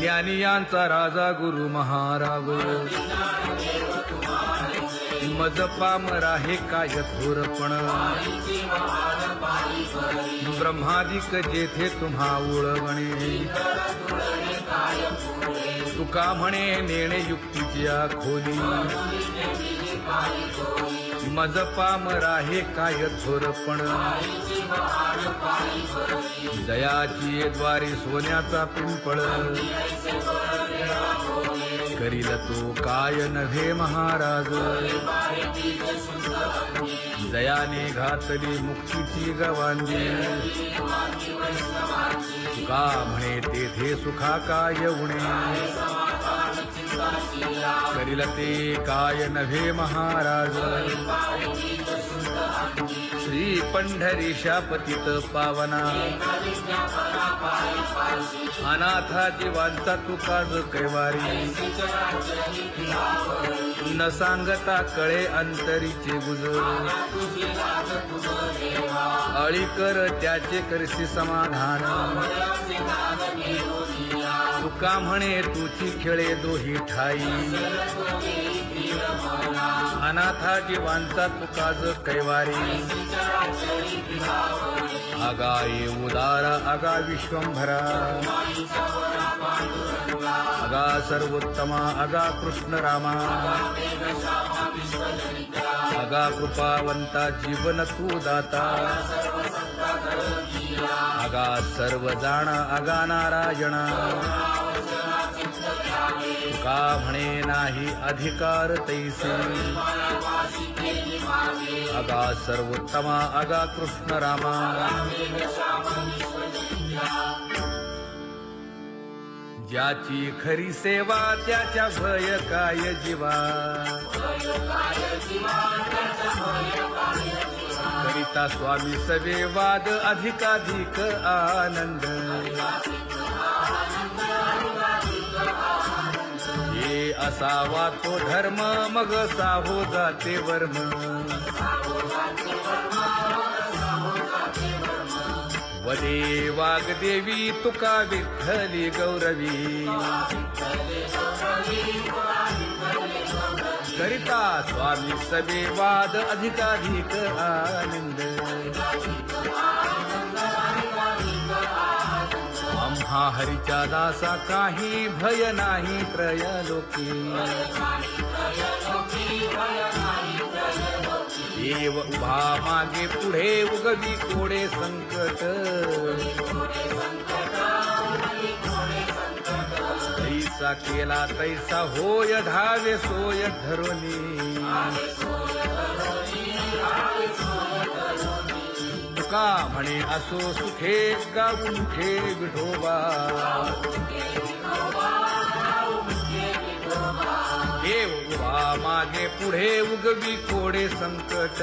ज्ञानियांचा राजा गुरु महाराव मज पामरा हे काय थोरपण ब्रह्मादिक जेथे तुम्हा उळवणे. तुका म्हणे नेणे युक्तीच्या खोली मज पामरा हे काय थोरपण दयाची द्वारे सोन्याचा पिंपळ. करील तो काय नव्हे महाराज. दयाने घातली मुक्तीची गवांजी. का म्हणे तेथे सुखा काय उणे. करील ते काय नव्हे महाराज। श्री पंढरी शापतीत पावना। अनाथा जीवांचा तुकाज कैवारी। न सांगता कळे अंतरीचे गुजर अळी कर त्याचे करसी समाधान। तुका म्हणे तुची खेळे दोही ठाई. अनाथा जीवांचा तुकाज कैवारी. आगा ये उदारा आगा विश्वंभरा. आगा सर्वोत्तमा आगा कृष्ण रामा आगा कृपावंता जीवन तू दाता. आगा सर्व जाण आगा नारायणा. का म्हणे नाही अधिकार तैसे? अगा सर्वोत्तमा अगा कृष्ण रामा. ज्याची खरी सेवा त्याच्या भय काय जीवा? करिता स्वामी सवे वाद अधिकाधिक आनंद। हे असावा तो धर्म मग साहो जाते वर्म। वदे वागदेवी तुका विठ्ठली गौरवी। करिता स्वामी सवे वाद अधिकाधिक आनंद। आम्हा हरीच्या दासा काही भय नाही त्रयलोकी देव उभा मागे पुढे उगवी कोडे संकट। तैसा केला तैसा होय धावे सोय धरोनी तुका म्हणे असो सुखे गाऊन ठे विठोबा. देव उभा मागे पुढे उगवी कोडे संकट.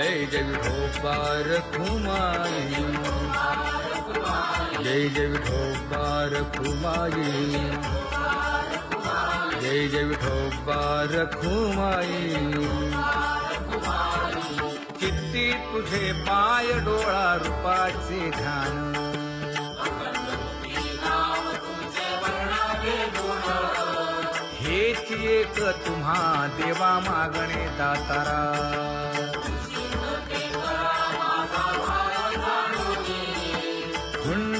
जय जय विठोबार कुमारी। जय जय विठोबार कुमारी। जय जय विठोबार कुमारी। किती तुझे पाय डोळा रूपाचे ध्यान हेच एक तुम्हा देवा मागणे दातारा।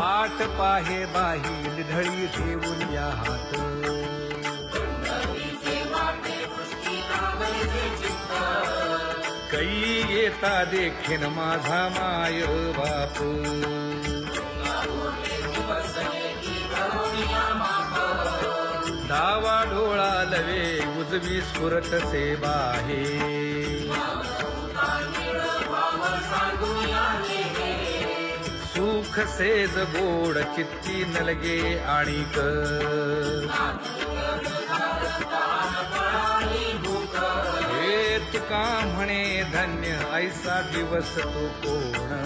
वाट पाहे बाही धळी ठेवून या हात. कै येता देखील माझा माय बाप. डावा डोळा लवे उजवी स्फुरत सेवा आहे. सुख सेज गोड चित्ती नलगे आणिक. हे तुका म्हणे धन्य ऐसा दिवस तो कोण?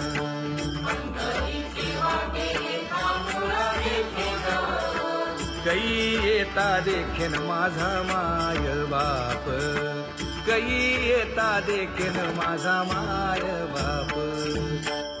कई येता देखेन माझा माय बाप. कै येता देखेन माझा माय बाप.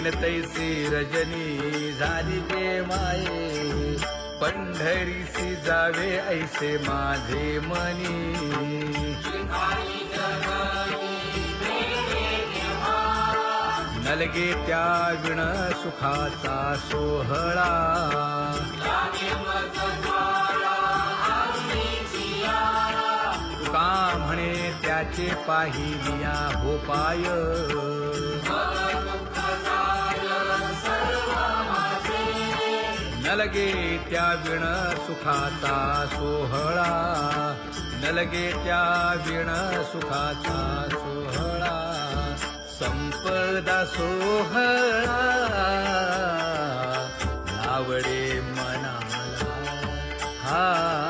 दीन तैसी रजनी झाली ते माये. पंढरीसी जावे ऐसे माझे मनी. नलगे त्या विण सुखाचा सोहळा. का म्हणे त्याचे पाहिलिया हो नलगे त्या विण सुखाचा सोहळा. नलगे त्या विण सुखाचा सोहळा. संपदा सोहळा. आवडे मनाला हा.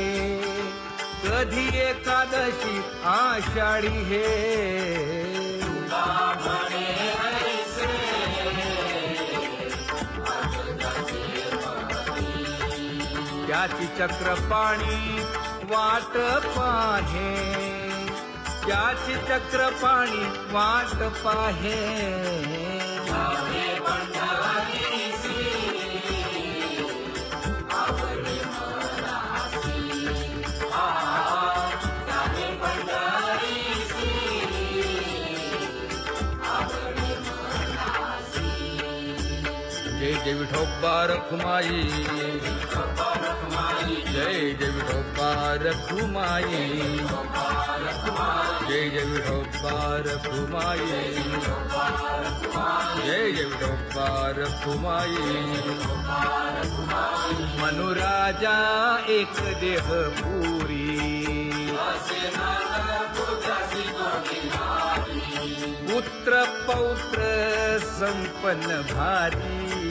कधी एकादशी आषाढी हे? त्याची चक्रपाणी वाट पाहे. त्याची चक्रपाणी वाट पाहे. जय विठोबा रखुमाई। जय जय विठोबा रखुमाई। जय जय विठोबा रखुमाई। जय जय विठोबा रखुमाई। मनुराजा एक देह पूरी। पुत्र पौत्र संपन्न भारी।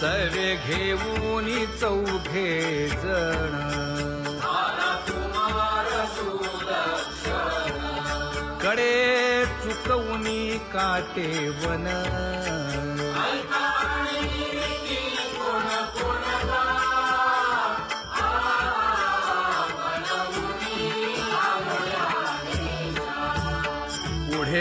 सवे घेऊन चौघे जण. कडे चुकवूनी काटे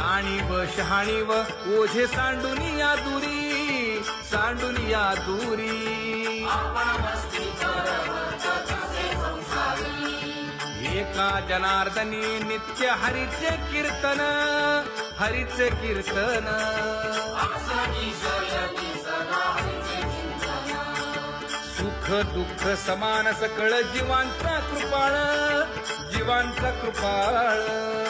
जाणीव शहाणीव ओझे सांडून या दुरी सांडून या दुरी. एका जनार्दनी नित्य हरीचे कीर्तन हरीचे कीर्तन. सुख दुःख समान सकळ जीवांचा कृपाळ जीवांचा कृपाळ.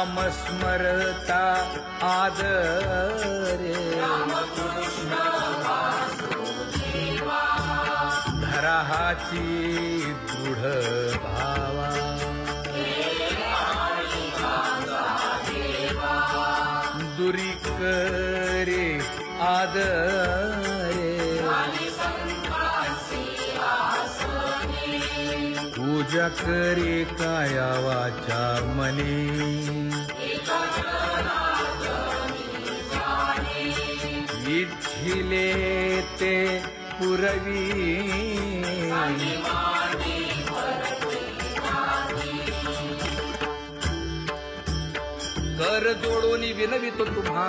नाम स्मरता आदरे। धराहाची दृढ भावा। दुरी करे आदरे। पूजा करे काया वाचा मने। इच्छिले ते पुरवी कर जोडून विनवितो तुम्हा.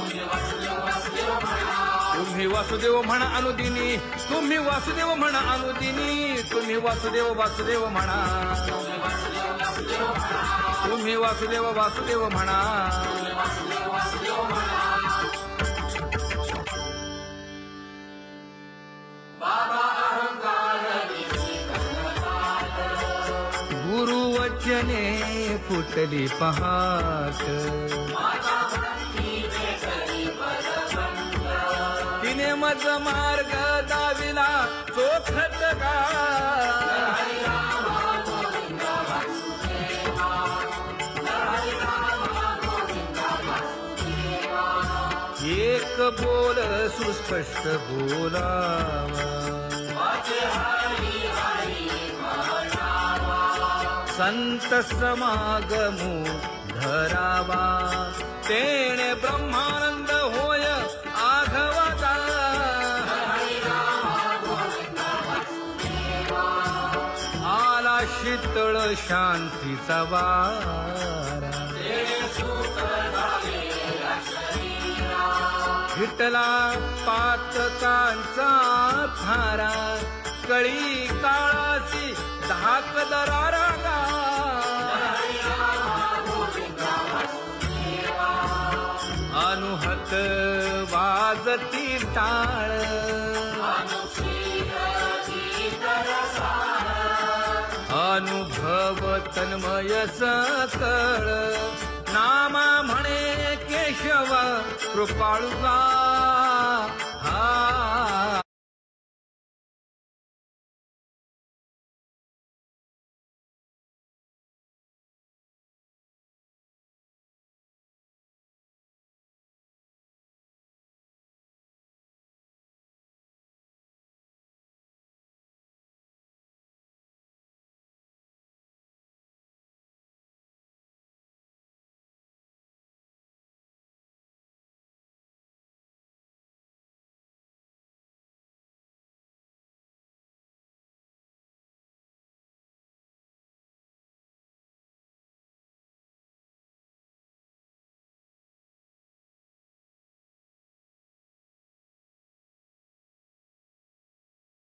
तुम्ही वासुदेव म्हणा अनुदिनी तुम्ही वासुदेव म्हणा अनुदिनी तुम्ही वासुदेव वासुदेव म्हणा. तुम्ही वासुदेव वासुदेव म्हणा. गुरुवचने फुटली पहाट. तिने मार्ग दाविला चोखत का एक बोल सुस्पष्ट बोलावा. संत समागमू धरावा. तेणे ब्रह्मानंद होय शांतीचा वारा. हिटला पातकांचा थारा. कळी काळाची धाक दरारा अनुहत वाजती टाळ. अनुभव तन्मय सकळ. नामा म्हणे केशव कृपाळुगा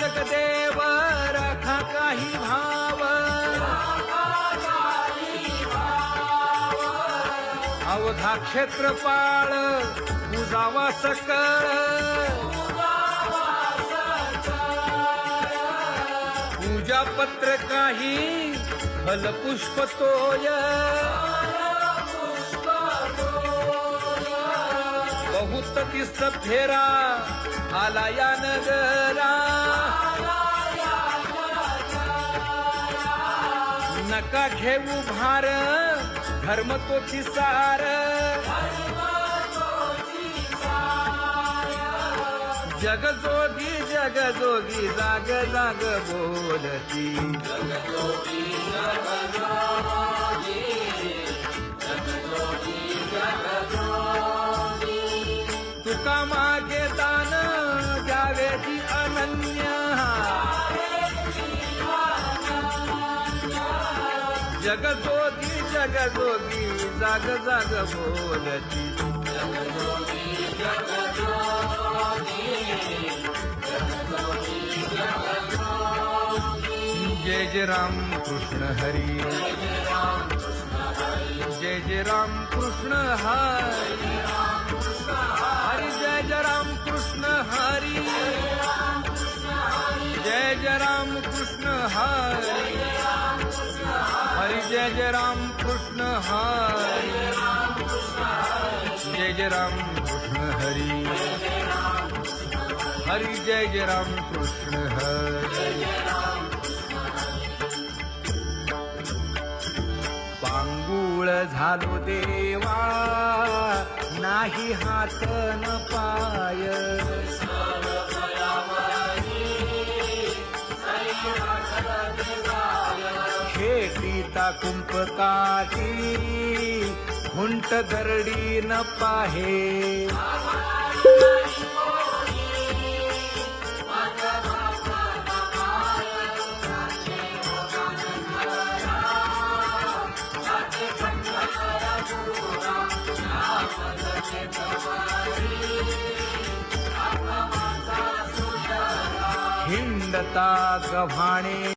जगदेव राखा काही भाव। अवधा क्षेत्रपाळ उजावा सकळ। पूजा पत्र काही फलपुष्प तोय। बहुत तिस फेरा. आला या नगरा. नका घेऊ भार. धर्म तो सार जग जोगी जग जोगी जाग जाग बोलती. जग जोगी जग जोगी ती अनन्य जग जोगी मागे दान द्यावेची अनन्य. जगजोगी जगजोगी जाग जाग बोलती. जगजोगी जय जय राम कृष्ण हरी. जय जय राम कृष्ण हरी. हरी जय जय राम कृष्ण हरी। जय जय राम कृष्ण हरी। हरि जय जय राम कृष्ण हरी। जय जय राम कृष्ण हरी। हरी जय जय राम कृष्ण हरी। पांगुळ झालो देवा। नाही हात न पाय. खेटीता कुंपकाची हुंट दरडी न पाहे. हिंडता गव्हाणे।